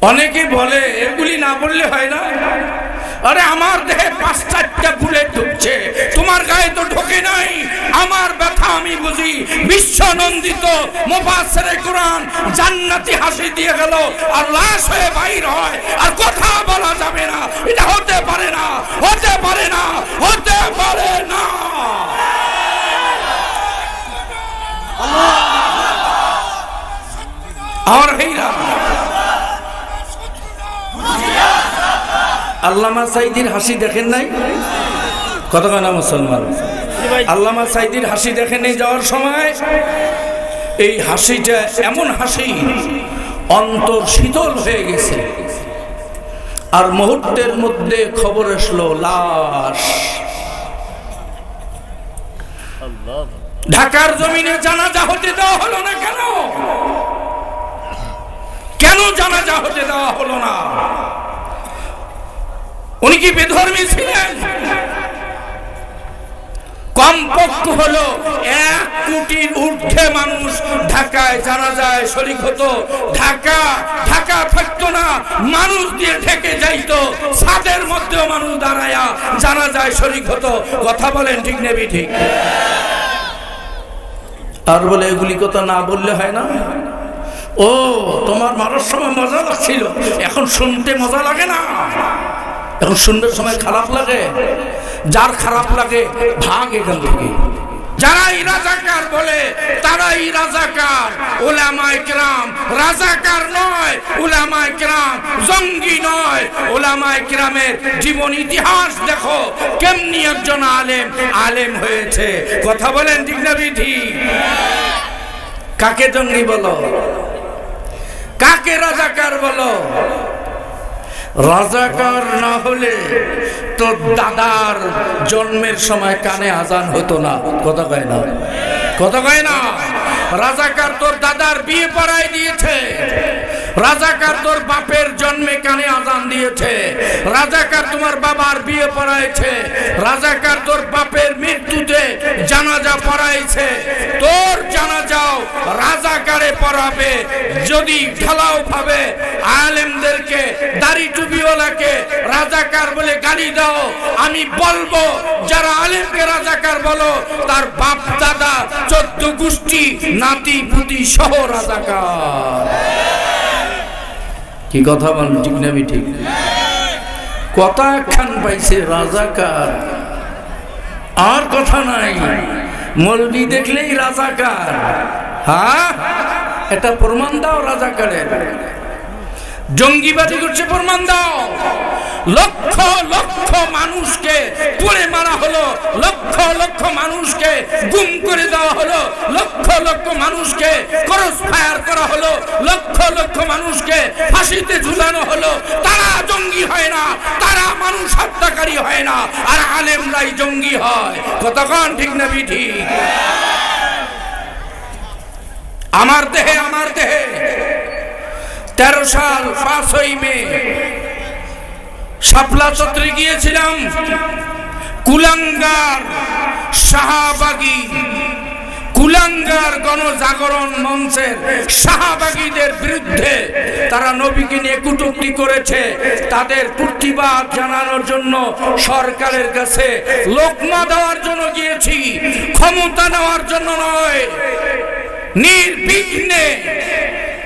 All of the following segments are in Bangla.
অনেকে বলে, এগুলি না বললে হয় না। আরে, আমার দেহে পাঁচ চারটা বুলেট ঢুকছে। তোমার গায়ে তো ঢোকে নাই। আমার ব্যথা আমি বুঝি। বিশ্ব নন্দিত মোফাসের কোরআন জান্নাতি হাসি দিয়ে গেল আর লাশ হয়ে বাইর হয়। আর কথা বলা যাবে না। এটা হতে পারে না। হতে পারে না। হতে পারে না। আর হেইরা আল্লামা সাইদির হাসি দেখেন নাই? কতক্ষণ না মুসলমান? আল্লামা সাইদির হাসি দেখেন এই যাওয়ার সময়? এই হাসিটা এমন হাসি, অন্তর শীতল হয়ে গেছে। আর মুহূর্তের মধ্যে খবর আসলো, লাশ। ঢাকার জমিনে জানাজা হতে দেওয়া হলো না কেন? কেন জানাজা হতে দেওয়া হলো না? উনি কি বেধর্মী ছিলেন? কমপক্ষ হলো এক কোটির ঊর্ধ্বে মানুষ ঢাকায় জানা যায় শরিক হতো। ঢাকা ঢাকা থাকতো না, মানুষ দিয়ে ঢেকে যাইতো। ছাদের মধ্যেও মানুষ দাঁড়ায়া জানা যায় শরিক হতো। কথা বলেন ঠিক নেবি ঠিক আর বলে এগুলি কথা না বললে হয় না। ও, তোমার মারার সময় মজা লাগছিল। এখন শুনতে মজা লাগে না। এখন শুনবার সময় খারাপ লাগে। যার খারাপ লাগে, ভাগ এখান থেকে। যারাই রাজাকার বলে, তারাই রাজাকার। ওলামায় কেরাম রাজাকার নয় ওলামায় কেরাম জঙ্গি নয়। ওলামায় কেরামের জীবন ইতিহাস দেখো, কেমনি একজন আলেম আলেম হয়েছে। কথা বলেন ঠিক না বিধি? কাকে জঙ্গি বলো? কাকে রাজাকার বলো? রাজাকার না হলে তোর দাদার জন্মের সময় কানে আজান হতো না। কথা কয় না। কথা কয় না। রাজাকার তোর দাদার বিয়ে পড়ায় দিয়েছে। রাজাকার তোর বাপের জন্মে কানে আজান দিয়েছে। রাজাকার তোমার বাবার বিয়ে পড়াইছে। রাজাকার তোর বাপের মৃত্যুতে জানাজা পড়াইছে। তোর জানাজাও রাজাকারে পড়াবে। যদি ঢালাও ভাবে, আলেমদেরকে, দাড়ি টুপিওয়ালাকে রাজাকার বলে গালি দাও, আমি বলব, যারা আলেমকে রাজাকার বলো, তার বাপ, দাদা, চোদ্দ গোষ্ঠী, নাতি, পুতি সহ রাজাকার। কি কথা বল ঠিক না ঠিক? কথা একখান পাইছে রাজাকার। আর কথা নাই। মলবি দেখলেই রাজাকার। হ্যাঁ? এটা প্রমাণ দাও রাজাকারের। জঙ্গিবাদী করছে প্রমাণ দাও। লক্ষ লক্ষ মানুষকে পুড়ে মারা হলো, লক্ষ লক্ষ মানুষকে গুম করে দেওয়া হলো, লক্ষ লক্ষ মানুষকে ক্রস ফায়ার করা হলো, লক্ষ লক্ষ মানুষকে ফাঁসিতে ঝুলানো হলো। তারা জঙ্গি হয় না, তারা মানুষ হত্যাকারী হয় না, আর আলেমরাই জঙ্গি হয়। কতক্ষণ ঠিক না ঠিক আমার দেহে আমার দেহে। তেরো সাল পাঁচই মে। শাপলা চত্রে গিয়েছিলাম। কুলাঙ্গার শাহবাগী। কুলাঙ্গার গণজাগরণ মঞ্চের শাহবাগীদের বিরুদ্ধে তারা নবীকে নিয়ে কুটুক্তি করেছে। তাদের প্রতিবাদ জানানোর জন্য সরকারের কাছে লোকমা দেওয়ার জন্য গিয়েছি। ক্ষমতা নেওয়ার জন্য নয়। নির্বিঘ্নে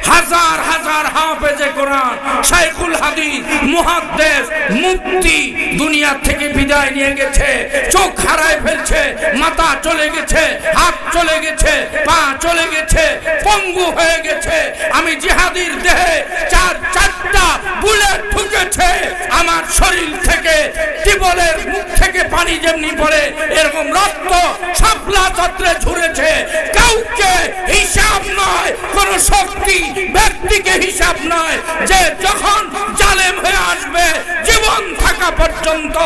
হাজার হাজার হাফেজে কোরআন, শাইখুল হাদিস, মুহাদ্দেস, মুফতি দুনিয়া থেকে বিদায় নিয়ে গেছে। চোখ হারায় ফেলছে, মাথা চলে গেছে, হাত চলে গেছে, পা চলে গেছে, পঙ্গু হয়ে গেছে। আমি জিহাদির দেহে চার, চারটা বুলেট ঢুকেছে আমার শরীর থেকে টিবলের মুখ থেকে পানি যেমনি পড়ে, এরকম রক্ত সাপলা চত্রে ঝুরেছে। কাউকে হিসাব নয়, কোন শক্তি ব্যক্তিকে হিসাব নয়, যে যখন জালেম হয়ে আসবে, জীবন থাকা পর্যন্ত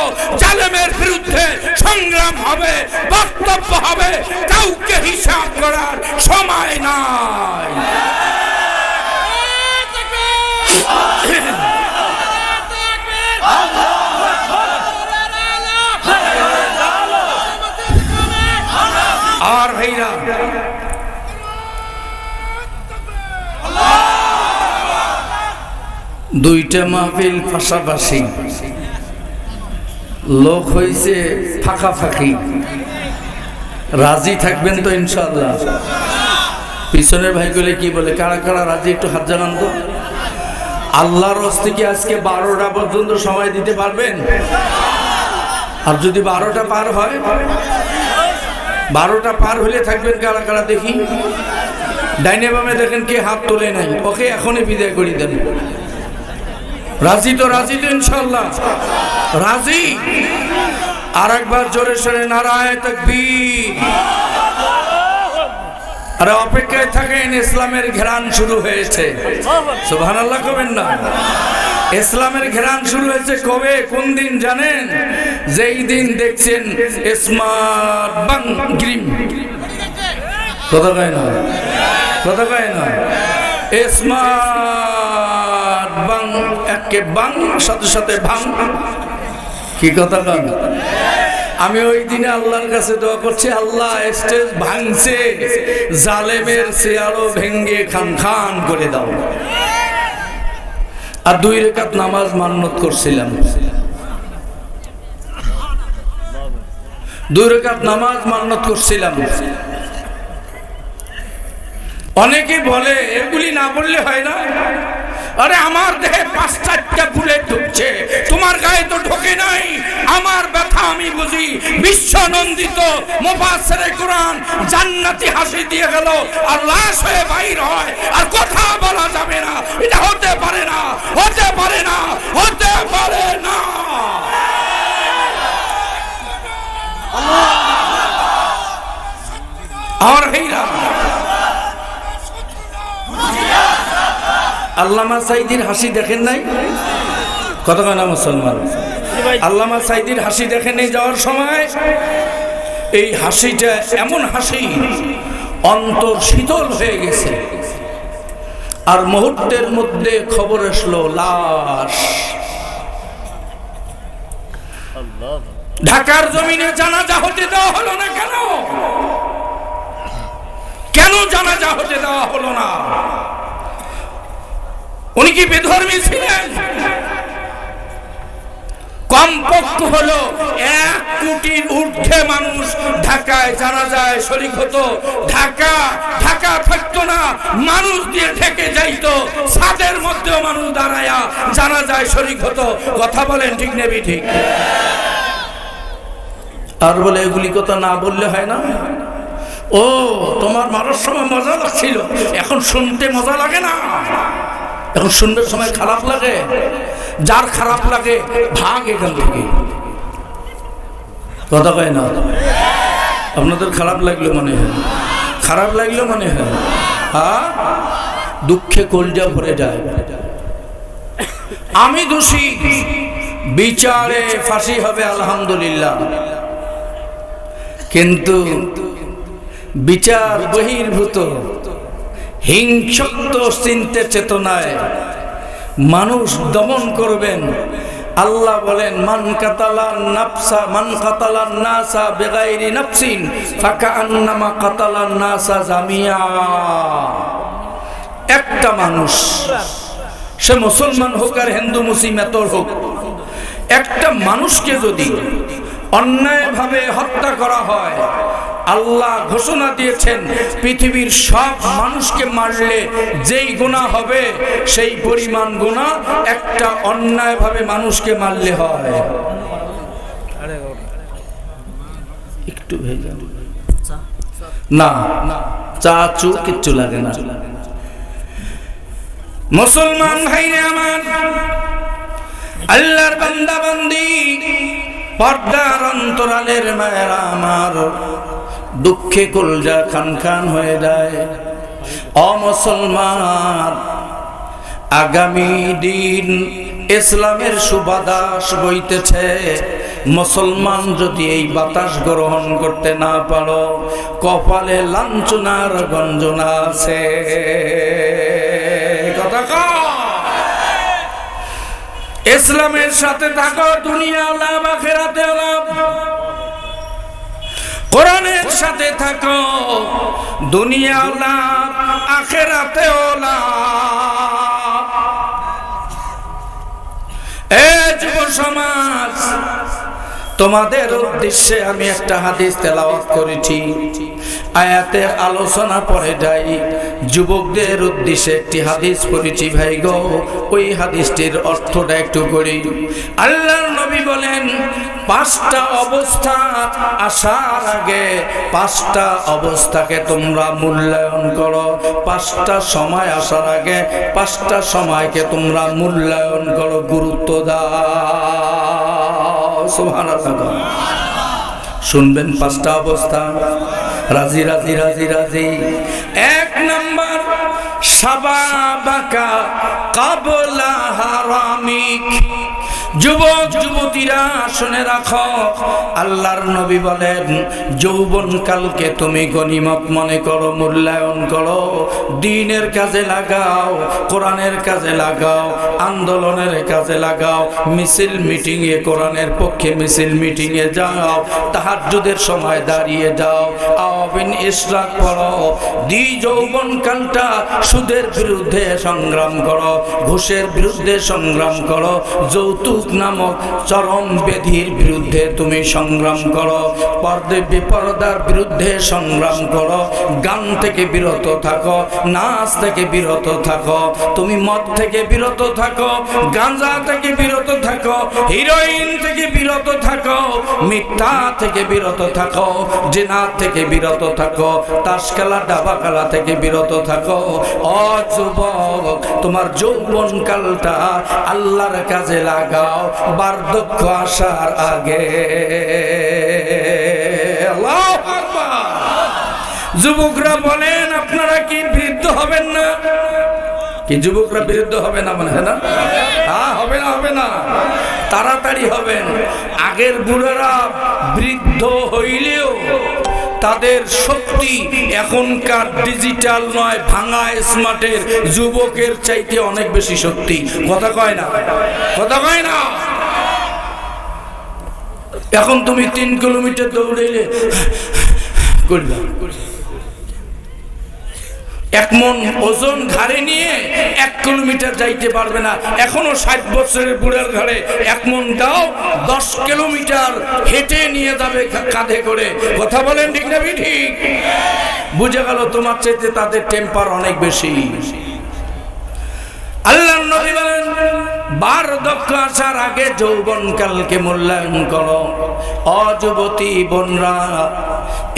জালেমের বিরুদ্ধে সংগ্রাম হবে, বক্তব্য হবে, কাউকে হিসাব করার সময় নাই আর ভাইরা দুইটা মাহফিল পাশাপাশি। লোক হয়েছে ফাঁকাফাঁকি। রাজি থাকবেন তো ইনশাল্লাহ পিছনের ভাইগুলো কি বলে, কারা কারা রাজি, একটু হাত জানান তো। আল্লাহর হস্তে কি আজকে বারোটা পর্যন্ত সময় দিতে পারবেন? আর যদি বারোটা পার হয়, বারোটা পার হলে থাকবেন কারা কারা দেখি। ডাইনে বামে দেখেন কে হাত তোলে নাই। ওকে এখনই বিদায় করে দেন। রাজি তো রাজি তো ইনশাল্লাহ রাজি? আর একবার জোরে সরে নারায় আরে অপেক্ষায় থাকেন, ইসলামের ঘেরান শুরু হয়েছে। সুবহান আল্লাহ কবেন না? ইসলামের ঘেরান শুরু হয়েছে কবে? কোন দিন জানেন? যেই দিন দেখছেন স্মার্ট কথা কয় না? কথা কয় না? স্মার্ট বাং একে বাং সাথে সাথে ভাং। কি কথা কন? আমি ওই দিনে আল্লাহর কাছে দোয়া করছি আল্লাহ স্টেজ ভাঙছে জালেমের চেয়ারও ভেঙ্গে খান খান করে দাও। আর দুই রেখাত নামাজ মান্নত করছিলাম। দুই রেখাত নামাজ মান্নত করছিলাম। অনেকে বলে এগুলি না বললে হয় না। আরে আমার দেহে পাঁচ চারটা বুলেট ঢুকছে। তোমার গায়ে তো ঢোকে নাই। আমার ব্যথা আমি বুঝি। বিশ্বনন্দিত মোফাসেরে কোরআন জান্নাতি হাসি দিয়ে গেল। আর লাশ হয়ে বাইর হয়। আর কথা বলা যাবে না। এটা হতে পারে না। হতে পারে না। হতে পারে না। আর হইরা আল্লামা সাইদির হাসি দেখেন নাই? কত না মুসলমান? আল্লামা সাইদির হাসি দেখেন এই যাওয়ার সময়? এই হাসিটা এমন হাসি, অন্তর শীতল হয়ে গেছে। আর মুহূর্তের মধ্যে খবর আসলো, লাশ। ঢাকার জমিনে জানাজা হতে দেওয়া হলো না কেন? কেন জানাজা হতে দেওয়া হলো না? উনি কি বেধর্মী ছিলেন? কমপক্ষ হলো এক কোটির ঊর্ধ্বে মানুষ ঢাকায় জানা যায় শরিক হতো, ঢাকা ঢাকা থাকতো না, মানুষ দিয়ে ঢেকে যাইতো, ছাদের মধ্যেও মানুষ দাঁড়ায়া জানা যায় শরিক হতো। কথা বলেন ঠিক নেবি ঠিক? আর বলে এগুলি কথা না বললে হয় না? ও, তোমার মারার সময় মজা লাগছিল, এখন শুনতে মজা লাগে না। এখন শুনবে সময় খারাপ লাগে। যার খারাপ লাগে, ভাগ এখান থেকে। কথা কয় না? আপনাদের খারাপ লাগল মনে হয়? খারাপ লাগল মনে হয়? হ্যাঁ? দুঃখে কলজা ভরে যায়। আমি দোষী। বিচারে ফাঁসি হবে, আলহামদুলিল্লাহ। কিন্তু বিচার বহির্ভূত। হিংসক্ত চিন্তে, চেতনায় মানুষ দমন করবেন। আল্লাহ বলেন, মান কাতালান নাফসা, মান কাতালান নাসা বেগাইরি নাফসিন ফাকা আন্নামা কাতালান নাসা জামিয়া। একটা মানুষ, সে মুসলমান হোক আর হিন্দু মুসিমেতর হোক, একটা মানুষকে যদি অন্যায়ভাবে হত্যা করা হয় আল্লাহ ঘোষণা দিয়েছেন, পৃথিবীর সব মানুষকে মারলে যেই গুণা হবে, সেই পরিমাণ গুণা একটা অন্যায়ভাবে মানুষকে মারলে হয়। একটু না, চা চু কিচ্ছু লাগে না। মুসলমান ভাইরে আমার, আল্লাহর বান্দা বান্দি পর্দার অন্তরালের মায়েরা আমার দুঃখে কলজা খান খান হয়ে যায়। অমুসলমান, আগামী দিন ইসলামের সুবাদাস বইতেছে। মুসলমান যদি এই বাতাস গ্রহণ করতে না পারো, কপালে লাঞ্ছনার গঞ্জনা আছে। কথা ইসলামের সাথে থাকো, দুনিয়া লাভ আখেরাতে লাভ। কোরআনের সাথে থাকো দুনিয়া লাভ আখেরাতে লাভ এ যুব সমাজ তোমাদের উদ্দেশ্যে আমি একটা হাদিস তেলাওয়াত করেছি। আয়াতের আলোচনা পরে যাই। যুবকদের উদ্দেশ্যে একটি হাদিস পড়েছি, ভাই গো, ওই হাদিসটির অর্থটা একটু করি। আল্লাহর নবী বলেন, পাঁচটা অবস্থা আসার আগে পাঁচটা অবস্থাকে তোমরা মূল্যায়ন করো। পাঁচটা সময় আসার আগে পাঁচটা সময়কে তোমরা মূল্যায়ন করো, গুরুত্ব দাও। সুবহানাল্লাহ শুনবেন পাঁচটা অবস্থা। রাজি রাজি রাজি রাজি। এক নম্বর সাবাবাকা কাবলা হারামিক। যুবক, যুবতীরা শুনে রাখো। আল্লাহর নবী বলেন যৌবন কালকে তুমি গনিমত মনে করো, মূল্যায়ন করো। দিনের কাজে লাগাও, কোরআনের কাজে লাগাও, আন্দোলনের কাজে লাগাও, মিছিল মিটিং এ কোরআনের পক্ষে মিছিল মিটিং এ যাও, তাহাজ্জুদের সময় দাঁড়িয়ে যাও, আওয়াবিন ইসরাক পড়ো, দি যৌবন কালটা সুদের বিরুদ্ধে সংগ্রাম করো, ঘুষের বিরুদ্ধে সংগ্রাম করো, যৌতুক নামক চরম ব্যাধির বিরুদ্ধে তুমি সংগ্রাম করো। পর্দে বিপর্দার বিরুদ্ধে সংগ্রাম করো। গান থেকে বিরত থাকো, নাচ থেকে বিরত থাকো। তুমি মদ থেকে বিরত থাকো, গাঁজা থেকে বিরত থাকো, হিরোইন থেকে বিরত থাকো, মিথ্যা থেকে বিরত থাকো, জেনা থেকে বিরত থাকো তাস খেলা ডাবা খেলা থেকে বিরত থাকো। অযুবক তোমার যৌবন কালটা আল্লাহর কাজে লাগাও। বার্ধক্য আসার আগে। যুবকরা বলেন, আপনারা কি বৃদ্ধ হবেন না? কি যুবকরা বিরুদ্ধ হবে না মানে হ্যাঁ না? হবে না হবে না। তাড়াতাড়ি হবেন আগের বুড়ারা বৃদ্ধ হইলেও তাদের শক্তি এখনকার ডিজিটাল নয়, ভাঙা স্মার্টের যুবকের চাইতে অনেক বেশি শক্তি। কথা কয় না? কথা কয় না? এখন তুমি তিন কিলোমিটার দৌড়াইলে, করবা? এক মন ওজন ঘাড়ে নিয়ে এক কিলোমিটার যাইতে পারবে না। এখনও ষাট বছরের বুড়ার ঘাড়ে এক মন দাও দশ কিলোমিটার হেঁটে নিয়ে যাবে কাঁধে করে। কথা বলেন ঠিক না ঠিক বুঝে গেল তোমার চাইতে তাদের টেম্পার অনেক বেশি। আল্লাহ নবী বলেন বার্ধক্য আসার আগে যৌবন কালকে মূল্যায়ন করো। অযুবতী বোনরা,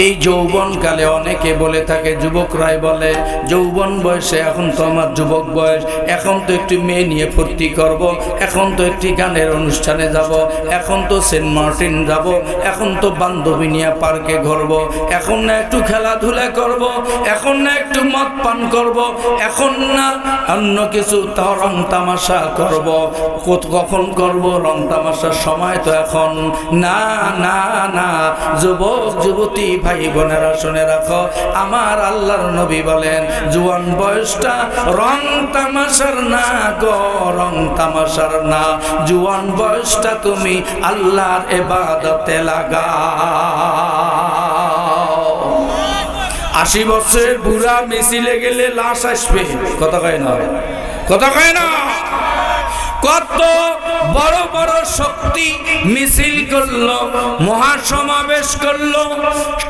এই যৌবন কালে অনেকে বলে থাকে, যুবকরাই বলে, যৌবন বয়সে এখন তো আমার যুবক বয়স, এখন তো একটি মেয়ে নিয়ে ফুর্তি করব, এখন তো একটি গানের অনুষ্ঠানে যাব, এখন তো সেন্ট মার্টিন যাব, এখন তো বান্ধবী নিয়ে পার্কে ঘুরব, এখন না একটু খেলাধুলা করব, এখন না একটু মদ পান করব, এখন না অন্য কিছু তা রং তামাশা করব। কখন করব, রং তামাশার সময় তো এখন। না না না, যুবক, যুবতী, ভাই বোনেরা শুনে রাখো, আমার আল্লাহর নবী বলেন, জুয়ান বয়সটা রং তামাশার না গো, রং তামাশার না। জুয়ান বয়সটা তুমি আল্লাহর এবাদতে লাগাও। আশি বছরের বুড়া মিছিলে গেলে লাশ আসবে। কথা কয় না? কথা কয় না? কত বড় বড় শক্তি মিছিল করল, মহাসমাবেশ করল,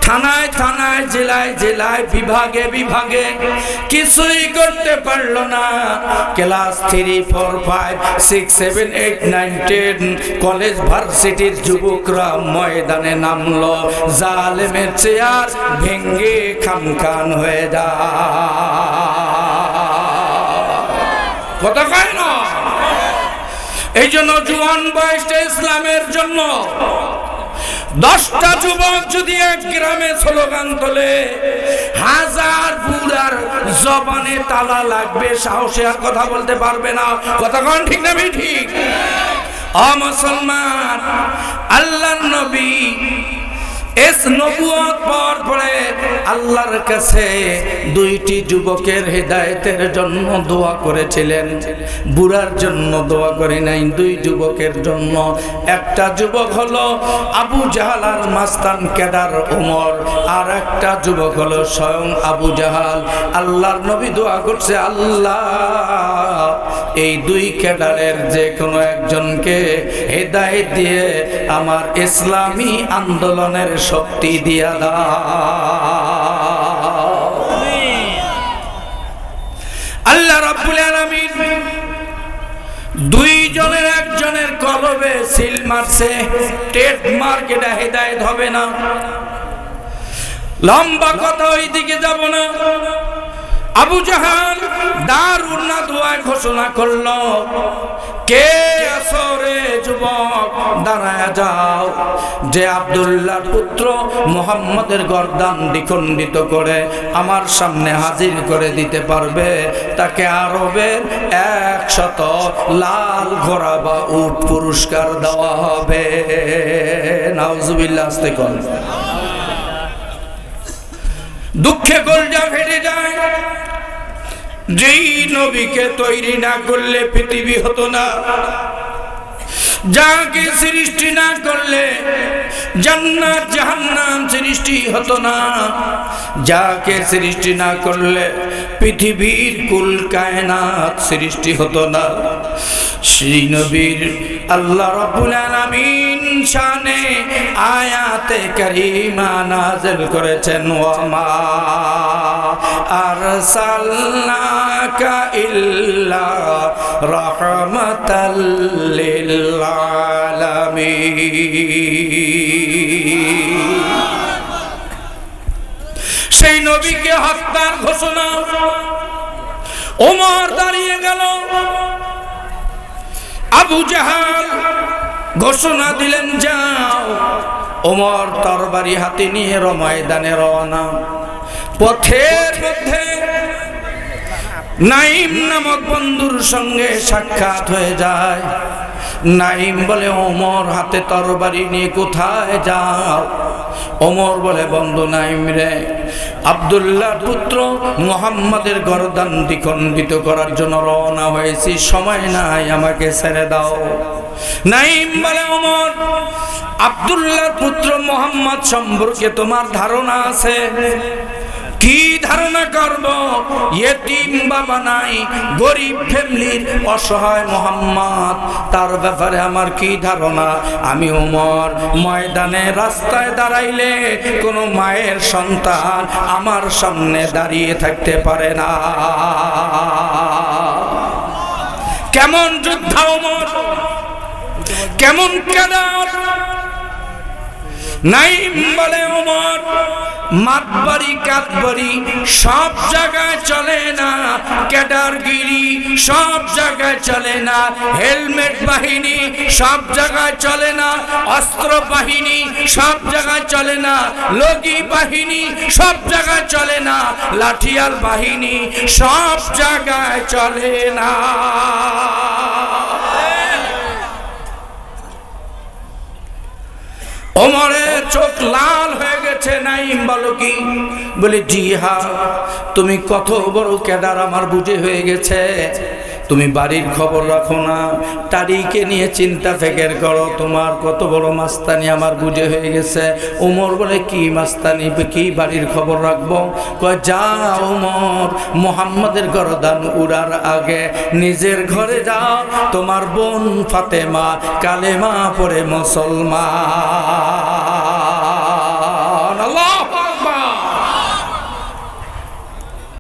থানায় থানায়, জেলায় জেলায়, বিভাগে বিভাগে। কিছুই করতে পারল না। Class three, four, five, six, seven, eight, nine, ten, college ভার্সিটির যুবকরা ময়দানে নামলো। জালেমের চেয়ার ভেঙ্গে খামখান হয়ে যা কথা কয় না? এই জন্য জুয়ান বয়সটা ইসলামের জন্য দশটা যুবক যদি এক গ্রামে স্লোগান তোলে, হাজার বুড়ার জবানে তালা লাগবে, সাহসে আর কথা বলতে পারবে না। কথা কন ঠিক না ঠিক? অ মুসলমান আল্লাহ নবী এস নবুয়ত পাওয়ার পরে আল্লাহর কাছে দুইটি যুবকের হেদায়েতের জন্য দোয়া করেছিলেন। বুড়ার জন্য দোয়া করে নাই, দুই যুবকের জন্য। একটা যুবক হলো আবু জাহাল আর মাস্তান কেদার ওমর, আর একটা যুবক হলো স্বয়ং আবু জাহাল। আল্লাহর নবী দোয়া করছে, আল্লাহ, এই দুই ক্যাডারের যে কোনো একজনকে হেদায়েত দিয়ে আমার ইসলামী আন্দোলনের শক্তি দিয়া আল্লাহ রাব্বুল আলামিন দুই জনের একজনের কলবে সিল মারছে মার্ক এটা হেদায়েত হবে না। লম্বা কথা ওই দিকে যাব না। আবু জাহাল দারুন্না দোয়ায় ঘোষণা করল। কে আসরে যুবক দাঁড়ায় যাও? যে আব্দুল্লাহ পুত্র মোহাম্মদের গর্দান দ্বিখণ্ডিত করে আমার সামনে হাজির করে দিতে পারবে, তাকে আরবের একশত লাল ঘোড়া বা উট পুরস্কার দেওয়া হবে। নাউজুবিল্লাহ, আসতে কর। দুঃখে গোলজা ফেটে যায় যেই নবীকে তৈরি না করলে পৃথিবী হতো না। যাকে সৃষ্টি না করলে জান্নাত, জাহান্নাম সৃষ্টি হতো না। যাকে সৃষ্টি না করলে পৃথিবীর কুল কায়নাত সৃষ্টি হতো না। সেই নবীর আল্লাহ রাব্বুল আলামিন শানে আয়াতে কারীমা নাযিল করেছেন ওয়ামা আরসালনাকা ইল্লা রাহমাতাল লিল আলামিন সেই নবীকে হত্যার ঘোষণা ওমর দাঁড়িয়ে গেল। আবু জাহাল ঘোষণা দিলেন, যাও। ওমর তরবারি হাতে নিয়ে ময়দানে রওনা। পথের মধ্যে নাইম নামক বন্ধুর সঙ্গে সাক্ষাৎ হয়ে যায়। নাইম বলে, ওমর, হাতে তরবারি নিয়ে কোথায় যাও? ওমর বলে, বন্ধু নাইম রে, আবদুল্লাহ পুত্র মোহাম্মদের গরদান দ্বিখণ্ডিত করার জন্য রওনা হয়েছি, সময় নাই, আমাকে ছেড়ে দাও। নাইম বলে, ওমর আবদুল্লাহ পুত্র মোহাম্মদ সম্পর্কে তোমার ধারণা আছে? কি ধারণা করব? ইয়েতিম বাবা নাই, গরিব ফ্যামিলির অসহায় মোহাম্মদ। তার ব্যাপারে আমার কি ধারণা? আমি ওমর ময়দানে রাস্তায় দাঁড়াইলে কোনো মায়ের সন্তান আমার সামনে দাঁড়িয়ে থাকতে পারে না। কেমন যোদ্ধা ওমর কেমন কেদার নাইম বলে ওমর, মাতবাড়ি, কাতবাড়ি সব জায়গায় চলে না। ক্যাডারগিরি সব জায়গায় চলে না। হেলমেট বাহিনী সব জায়গায় চলে না। অস্ত্র বাহিনী সব জায়গায় চলে না। লগি বাহিনী সব জায়গায় চলে না। লাঠিয়াল বাহিনী সব জায়গায় চলে না। ওমরের চোখ লাল হয়ে গেছে নাইম বলো বলে জি হা তুমি কত বড় ক্যাডার আমার বুঝে হয়ে গেছে। তুমি বাড়ির খবর রাখো না। তারিখে নিয়ে চিন্তা ফেকের করো। তোমার কত বড় মাস্তানি আমার বুঝে হয়ে গেছে। ওমর বলে, কি মাস্তানি? কি বাড়ির খবর রাখব? কয় যা ওমর, মোহাম্মদের গরদান উড়ার আগে নিজের ঘরে যাও। তোমার বোন ফাতেমা, কালেমা পড়ে মুসলমান।